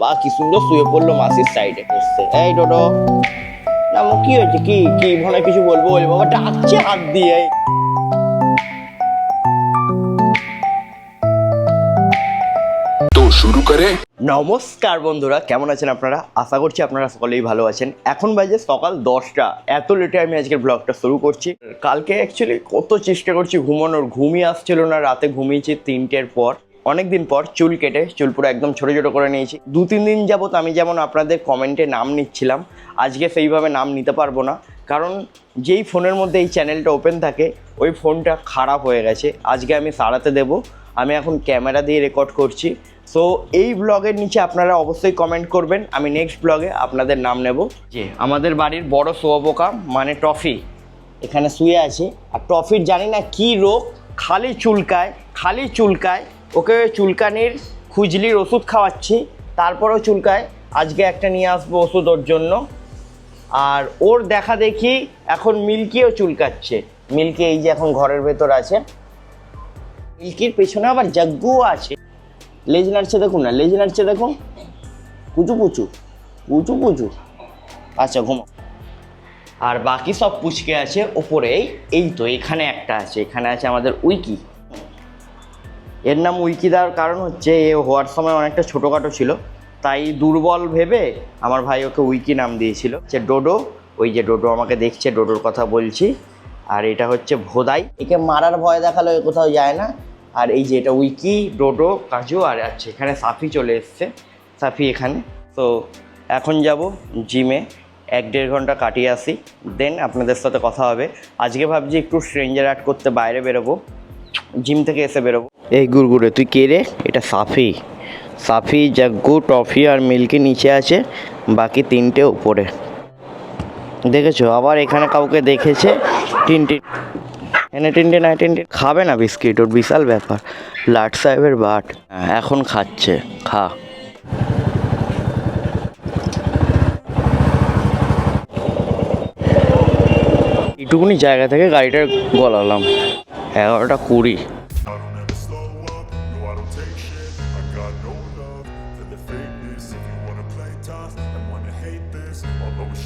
বা কি সুন্দর শুয়ে পড়ল মাসির সাইডে এসছে এই টোটো। না কি হয়েছে? কি কি মনে কিছু বলব বলে বাবা ডাকছে হাত দিয়ে। শুরু করে। নমস্কার বন্ধুরা কেমন আছেন আপনারা? আশা করছি আপনারা সকলেই ভালো আছেন। এখন বাজে সকাল দশটা। এত লেটে আমি আজকের ব্লগটা শুরু করছি। কালকে অ্যাকচুয়ালি কত চেষ্টা করছি ঘুমানোর। ঘুমই আসছিল না রাতে ঘুমিয়েছি তিনটের পর। অনেক দিন পর চুল কেটে, চুল পুরো একদম ছোটো ছোটো করে নিয়েছি। দু, তিন দিন যাবত আমি যেমন আপনাদের কমেন্টে নাম নিচ্ছিলাম, আজকে সেইভাবে নাম নিতে পারব না। কারণ যেই ফোনের মধ্যে এই চ্যানেলটা ওপেন থাকে, ওই ফোনটা খারাপ হয়ে গেছে। আজকে আমি সারাতে দেব, আমি এখন ক্যামেরা দিয়ে রেকর্ড করছি। সো এই ব্লগের নিচে আপনারা অবশ্যই কমেন্ট করবেন, আমি নেক্সট ব্লগে আপনাদের নাম নেব। যে আমাদের বাড়ির বড় শুয়োপোকা মানে টফি, এখানে শুয়ে আছে। আর টফির জানি না কি রোগ, খালি চুলকায় খালি চুলকায় ওকে চুলকানির খুজলির ওষুধ খাওয়াচ্ছি, তারপরেও চুলকায়। আজকে একটা নিয়ে আসব ওষুধ ওর জন্য। আর ওর দেখা দেখি এখন মিল্কিও চুলকাচ্ছে। মিল্কি এই যে এখন ঘরের ভেতর আছে। মিল্কির পেছনে আবার জাগ্গুও আছে। লেজ নাড়ছে দেখুন না, লেজ নাড়ছে দেখুন। কুচু পুচু পুচু পুচু। আচ্ছা ঘুমো। আর বাকি সব পুচকে আছে ওপরে এই- এই তো, এখানে একটা আছে, এখানে আছে আমাদের উইকি। এর নাম উইকি দেওয়ার কারণ হচ্ছে এ হওয়ার সময় অনেকটা ছোটোখাটো ছিল। তাই দুর্বল ভেবে আমার ভাই ওকে উইকি নাম দিয়েছিল। যে ডোডো, ওই যে ডোডো আমাকে দেখছে, ডোডোর কথা বলছি। আর এটা হচ্ছে ভোদাই। একে মারার ভয় দেখাল এ কোথাও যায় না। আর এই যে এটা উইকি, ডোডো, কাজু, আর আছে এখানে সাফি চলে এসছে। সাফি এখানে। তো এখন যাব জিমে, এক দেড় ঘণ্টা কাটিয়ে আসি। দেন আপনাদের সাথে কথা হবে। আজকে ভাবছি একটু স্ট্রেঞ্জার আর্ট করতে বাইরে বেরোবো। জিম থেকে এসে বেরোবো। এই গুড়গুড়ে তুই কে রে? এটা সাফি। সাফি জাগ্গু টফি আর মিল্কি নিচে আছে বাকি তিনটে উপরে। দেখেছ? আবার এখানে কাউকে দেখেছে টিনটিন এনে টিনটিন আয় টিনটিন খাবে না বিস্কিট ওর বিশাল ব্যাপার। লাট সাহেবের বাট। হ্যাঁ, এখন খাচ্ছে। খা। এইটুকুনি জায়গা থেকে গাড়িটা গলালাম। এগারোটা কুড়ি। I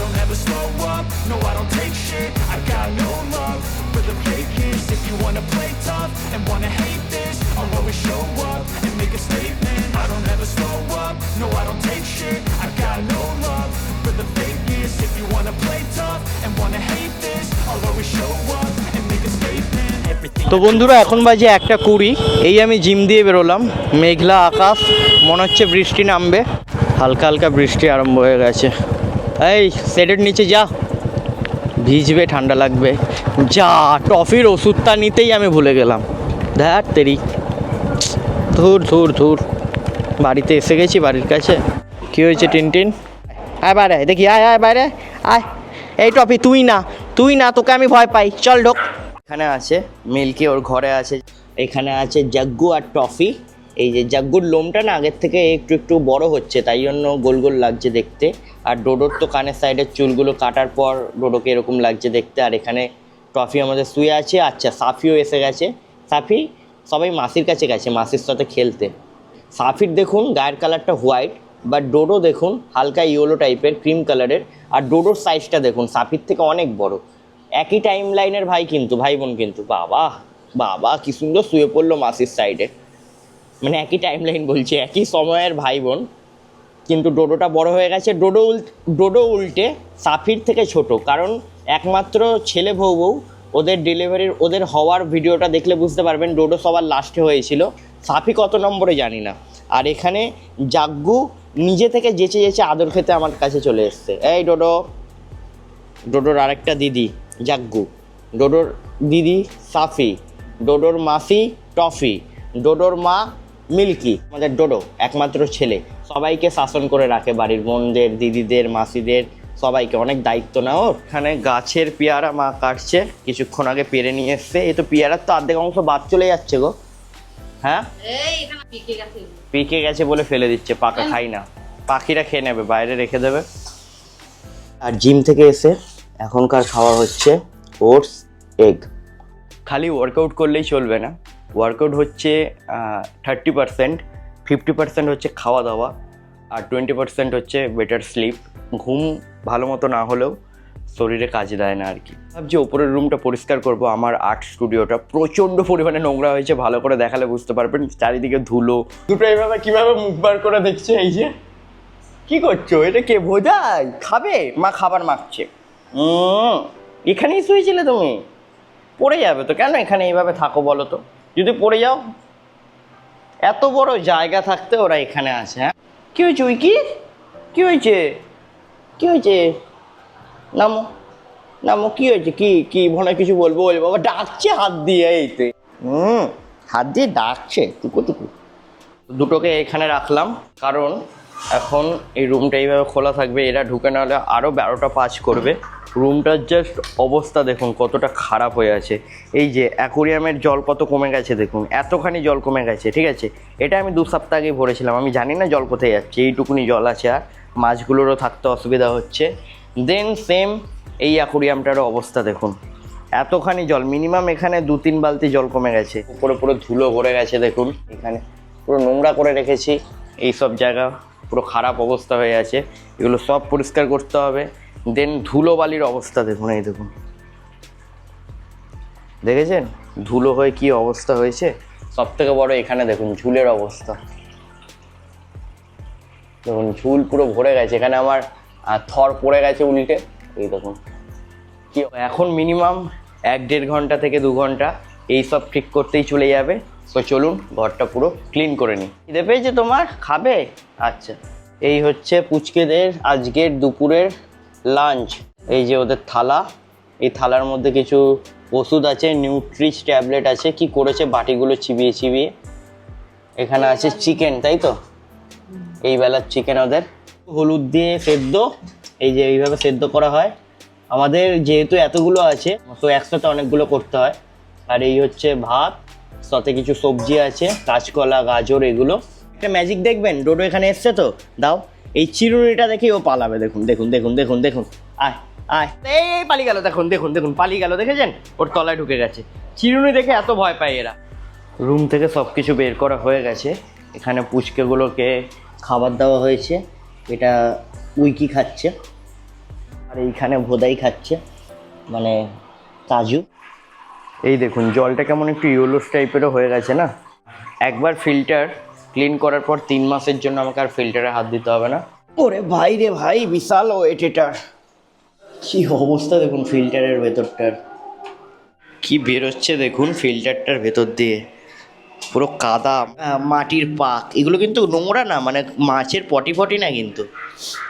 don't ever slow up, no I don't take shit I got no love for the fakeness If you wanna play tough and wanna hate this I'll always show up and make a statement I don't ever slow up, no I don't take shit I got no love for the fakeness If you wanna play tough and wanna hate this I'll always show up তো বন্ধুরা এখন বাজে একটা কুড়ি এই আমি gym দিয়ে বেরোলাম মেঘলা আকাশ মনে হচ্ছে বৃষ্টি নামবে হালকা হালকা বৃষ্টি আরম্ভ হয়ে গেছে। এই সেটের নিচে যা। ভিজবে, ঠান্ডা লাগবে। যা, টফির ওষুধটা নিতেই আমি ভুলে গেলাম। ধ্যার তেরি। ধুর ধুর ধুর। বাড়িতে এসে গেছি, বাড়ির কাছে। কী হয়েছে, টিনটিন? আয় বাইরে, দেখি, আয় আয় বাইরে। আয়। এই টফি, তুই না তুই না, তোকে আমি ভয় পাই। চল ঢোক। এখানে আছে, মিল্কি ওর ঘরে আছে। এখানে আছে জাগ্গু আর টফি। এই যে জাগ্গুর লোমটা না আগের থেকে একটু একটু বড় হচ্ছে, তাই জন্য গোল গোল লাগছে দেখতে। আর ডোডোর তো কানের সাইডের চুলগুলো কাটার পর ডোডোকে এরকম লাগছে দেখতে। আর এখানে টফি আমাদের শুয়ে আছে। আচ্ছা সাফিও এসে গেছে। সাফি, সবাই মাসির কাছে গেছে, মাসির সাথে খেলতে। সাফির দেখুন গায়ের কালারটা হোয়াইট বাট ডোডো দেখুন হালকা ইয়েলো টাইপের ক্রিম কালারের আর ডোডোর সাইজটা দেখুন, সাফির থেকে অনেক বড়। একই টাইম লাইনের ভাই কিন্তু, ভাই বোন কিন্তু। বাবা বাবা, কি সুন্দর শুয়ে পড়ল মাসির সাইডে মানে একই টাইম লাইন বলছে, একই সময়ের ভাই বোন কিন্তু ডোডোটা বড় হয়ে গেছে। ডোডো উল্ট ডোডো উল্টে সাফির থেকে ছোট, কারণ একমাত্র ছেলে বউ বউ, ওদের ডেলিভারির ওদের হওয়ার ভিডিওটা দেখলে বুঝতে পারবেন ডোডো সবার লাস্টে হয়েছিল। সাফি কত নম্বরে জানি না। আর এখানে জাগ্গু নিজে থেকে যেচে যেচে আদর খেতে আমার কাছে চলে এসছে। এই ডোডো, ডোডোর আরেকটা দিদি, জাগ্গু। ডোডোর দিদি সাফি, ডোডোর মাসি টফি, ডোডোর মা মিল্কি আমাদের ডোডো একমাত্র ছেলে। সবাইকে শাসন করে রাখে বাড়ির বোনদের দিদিদের মাসিদের সবাইকে। অনেক দায়িত্ব না ওর? এখানে গাছের পেয়ারা মা কাটছে কিছুক্ষণ আগে পেরে নিয়ে এসছে। এই তো পেয়ারার তো অর্ধেক অংশ বাদ চলে যাচ্ছে গো। হ্যাঁ? পিকে গেছে। বলে ফেলে দিচ্ছে পাকা খাই না। পাখিরা খেয়ে নেবে বাইরে রেখে দেবে। আর জিম থেকে এসে এখনকার খাওয়া হচ্ছে ওটস এগ। খালি ওয়ার্কআউট করলেই চলবে না। ওয়ার্কআউট হচ্ছে থার্টি পারসেন্ট ফিফটি পার্সেন্ট হচ্ছে খাওয়া দাওয়া আর টোয়েন্টি পার্সেন্ট হচ্ছে বেটার স্লিপ ঘুম ভালো মতো না হলেও শরীরে কাজে দেয় না আর কি। ভাবছি ওপরের রুমটা পরিষ্কার করব, আমার আর্ট স্টুডিওটা প্রচণ্ড পরিমাণে নোংরা হয়েছে, ভালো করে দেখালে বুঝতে পারবেন, চারিদিকে ধুলো। দুটো এইভাবে কীভাবে মুখ বার করে দেখছে এই যে? কি করছ? এটা কে? বোঝাই খাবে? মা খাবার মাখছে। এখানেই শুয়েছিলে তুমি? পড়ে যাবে তো। কেন এখানে এইভাবে থাকো বলো তো? যদি পড়ে যাও। এত বড় জায়গা থাকতে ওরা এখানে আছে হ্যাঁ? কি হয়েছে ওই কি কি হয়েছে? কি হয়েছে? নামো নামো, কি হয়েছে? কি কি, মনে কিছু বলব বলব। বাবা, ডাকছে হাত দিয়ে এইতে হুম, হাত দিয়ে ডাকছে, টুকু টুকু। দুটোকে এখানে রাখলাম, কারণ এখন এই রুমটা এইভাবে খোলা থাকবে, এরা ঢুকে না হলে আরও বারোটা পাঁচ করবে। রুমটার জাস্ট অবস্থা দেখুন, কতটা খারাপ হয়ে আছে। এই যে অ্যাকোরিয়ামের জল কত কমে গেছে দেখুন, এতখানি জল কমে গেছে, ঠিক আছে? এটা আমি দু সপ্তাহ আগেই ভরেছিলাম, আমি জানি না জল কোথায় যাচ্ছে, এইটুকুনি জল আছে আর, মাছগুলোরও থাকতে অসুবিধা হচ্ছে। দেন সেম এই অ্যাকোরিয়ামটারও অবস্থা দেখুন, এতখানি জল মিনিমাম এখানে দু তিন বালতি জল কমে গেছে। উপরে পুরো ধুলো ভরে গেছে দেখুন, এখানে পুরো নোংরা করে রেখেছি এই সব জায়গা। পুরো খারাপ অবস্থা হয়ে আছে। এগুলো সব পরিষ্কার করতে হবে। দেন ধুলো বালির অবস্থা দেখুন, এই দেখুন। দেখেছেন? ধুলো হয়ে কি অবস্থা হয়েছে? সব থেকে বড় এখানে দেখুন, ঝুলের অবস্থা। দেখুন, ঝুল পুরো ভরে গেছে। এখানে আমার থর পড়ে গেছে উল্টে। এই দেখুন। কি, এখন মিনিমাম এক দেড় ঘণ্টা থেকে দু ঘণ্টা এই সব ঠিক করতেই চলে যাবে। তো চলুন ঘরটা পুরো ক্লিন করে নিই। খিদে পেয়েছে তোমার? খাবে? আচ্ছা। এই হচ্ছে পুচকেদের আজকের দুপুরের লাঞ্চ এই যে ওদের থালা। এই থালার মধ্যে কিছু ওষুধ আছে নিউট্রিচ ট্যাবলেট আছে। কি করেছে? বাটিগুলো চিবিয়ে চিবিয়ে। এখানে আছে চিকেন তাই তো? এই বেলার চিকেন ওদের। হলুদ দিয়ে সেদ্ধ। এই যে এইভাবে সেদ্ধ করা হয়। আমাদের যেহেতু এতগুলো আছে, তো একসাথে অনেকগুলো করতে হয়। আর এই হচ্ছে ভাত। সাথে কিছু সবজি আছে, কাঁচকলা, গাজর, এগুলো। একটা ম্যাজিক দেখবেন? ডোডো এখানে এসছে তো? দাও। এই চিরুনিটা দেখেই ও পালাবে। দেখুন দেখুন দেখুন দেখুন দেখুন। আয় আয়। এই পালিয়ে গেল, দেখুন দেখুন দেখুন, পালিয়ে গেল, দেখেছেন? ওর তলায় ঢুকে গেছে। চিরুনি দেখে এত ভয় পায় এরা। রুম থেকে সব কিছু বের করা হয়ে গেছে। এখানে পুচকেগুলোকে খাবার দেওয়া হয়েছে। এটা উইকি খাচ্ছে। আর এইখানে ভোদাই খাচ্ছে। মানে কাজু। এই দেখুন জলটা কেমন একটু ইউলোস টাইপেরও হয়ে গেছে না? একবার ফিল্টার ক্লিন করার পর তিন মাসের জন্য আমাকে আর ফিল্টারে হাত দিতে হবে না। ওরে ভাই রে ভাই বিশাল ওয়েট এটার কি অবস্থা দেখুন ফিল্টারের ভেতরটার। কি বেরোচ্ছে দেখুন ফিল্টারটার ভেতর দিয়ে। পুরো কাদা মাটির পাক। এগুলো কিন্তু নোংরা না মানে মাছের পটি ফটি না কিন্তু।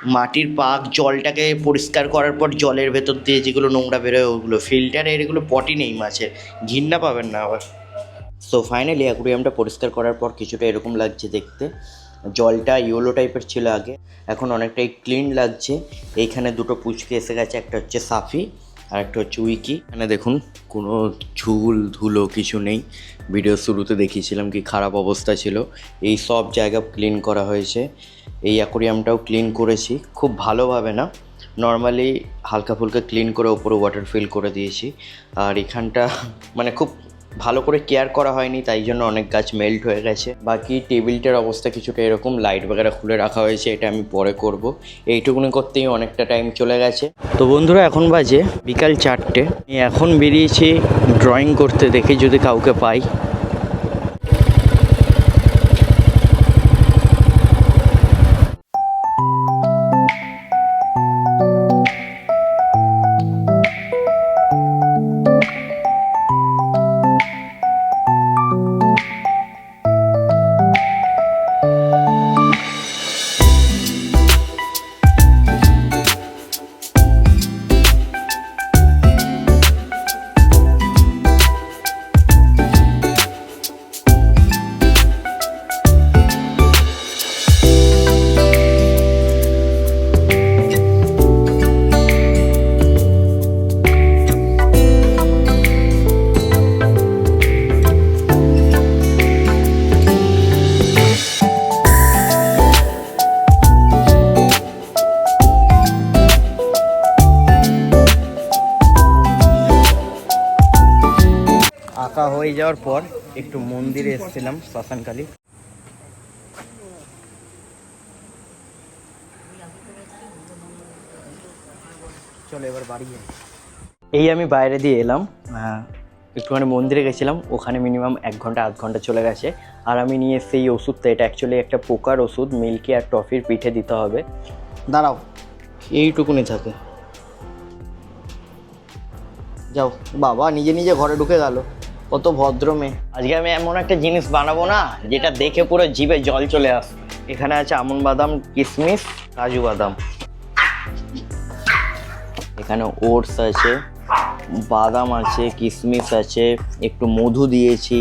মাটির পাক, জলটাকে পরিষ্কার করার পর জলের ভেতর দিয়ে যেগুলো নোংরা বেরোয়, ওগুলো ফিল্টারের এগুলো পটি নেই মাছের। ঘিন্না পাবেন না আবার। সো ফাইনালি অ্যাকুরিয়ামটা পরিষ্কার করার পর কিছুটা এরকম লাগছে দেখতে। জলটা ইয়েলো টাইপের ছিল আগে। এখন অনেকটাই ক্লিন লাগছে। এইখানে দুটো পুচকে এসে গেছে, একটা হচ্ছে সাফি। আর একটা হচ্ছে উইকি। এখানে দেখুন, কোনো ঝুল, ধুলো কিছু নেই। ভিডিও শুরুতে দেখিয়েছিলাম কি খারাপ অবস্থা ছিল। এই সব জায়গা ক্লিন করা হয়েছে। এই অ্যাকোরিয়ামটাও ক্লিন করেছি। খুব ভালোভাবে না? নর্মালি হালকা ফুলকা ক্লিন করে ওপরে ওয়াটার ফিল করে দিয়েছি। আর এখানটা মানে খুব ভালো করে কেয়ার করা হয়নি, তাই জন্য অনেক গাছ মেল্ট হয়ে গেছে। বাকি টেবিলটার অবস্থা কিছুটা এরকম লাইট বাগেরা খুলে রাখা হয়েছে, এটা আমি পরে করব। এইটুকুনি করতেই অনেকটা টাইম চলে গেছে। তো বন্ধুরা, এখন বাজে বিকাল চারটে। এখন বেরিয়েছি ড্রয়িং করতে, দেখে যদি কাউকে পাই। হয়ে যাওয়ার পর একটু মন্দিরে এসেছিলাম শ্মশানকালী। চলো এবার বাড়ি এই আমি বাইরে দিয়ে এলাম। হ্যাঁ। একটুখানি মন্দিরে গেছিলাম ওখানে মিনিমাম এক ঘণ্টা আধ ঘণ্টা চলে গেছে। আর আমি নিয়ে সেই ওষুধটা এটা অ্যাকচুয়ালি একটা পোকার ওষুধ মিল্কি আর টফির পিঠে দিতে হবে। দাঁড়াও এইটুকুনি থাকে। যাও বাবা নিজে নিজে ঘরে ঢুকে গেল। কত ভদ্র মেয়ে। আজকে আমি এমন একটা জিনিস বানাবো না, যেটা দেখে পুরো জিভে জল চলে আসবে। এখানে আছে আমন বাদাম কিশমিশ কাজু বাদাম। এখানে ওটস আছে, বাদাম আছে কিশমিশ আছে, একটু মধু দিয়েছি,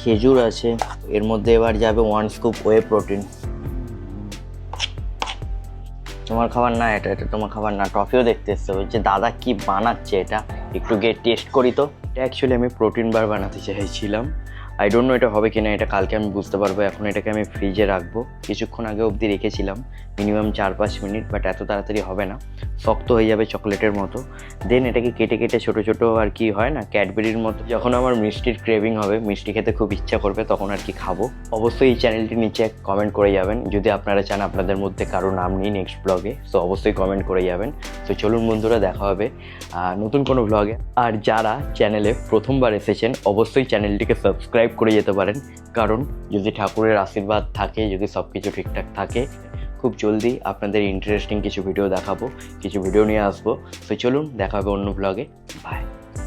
খেজুর আছে। এর মধ্যে এবার যাবে ওয়ান স্কুপ ওয়ে প্রোটিন তোমার খাবার না এটা এটা তোমার খাবার না, টফিও দেখতে এসছে। বলছে, দাদা কি বানাচ্ছে এটা? একটু গিয়ে টেস্ট করি তো। অ্যাকচুয়ালি আমি প্রোটিন বার বানাতে চাইছিলাম। আই ডোন্ট নো এটা হবে কিনা, এটা কালকে আমি বুঝতে পারব। এখন এটাকে আমি ফ্রিজে রাখব। কিছুক্ষণ আগে অবধি রেখেছিলাম মিনিমাম চার পাঁচ মিনিট বাট এত তাড়াতাড়ি হবে না। শক্ত হয়ে যাবে চকলেটের মতো। দেন এটাকে কেটে কেটে ছোট ছোট আর কি হয় না ক্যাডবেরির মতো। যখন আমার মিষ্টির ক্রেভিং হবে, মিষ্টি খেতে খুব ইচ্ছা করবে, তখন আর কি খাব। অবশ্যই এই চ্যানেলটি নিচে কমেন্ট করে যাবেন। যদি আপনারা চান আপনাদের মধ্যে কারও নাম নিই নেক্সট ব্লগে সো অবশ্যই কমেন্ট করে যাবেন। তো চলুন বন্ধুরা, দেখা হবে নতুন কোনো ব্লগে আর যারা চ্যানেলে প্রথমবার এসেছেন, অবশ্যই চ্যানেলটিকে সাবস্ক্রাইব করে যেতে পারেন। কারণ যদি ঠাকুরের আশীর্বাদ থাকে, যদি সব কিছু ঠিকঠাক থাকে, খুব জলদি আপনাদের ইন্টারেস্টিং কিছু ভিডিও দেখাবো, কিছু ভিডিও নিয়ে আসব। তো চলুন, দেখা হবে অন্য ব্লগে বাই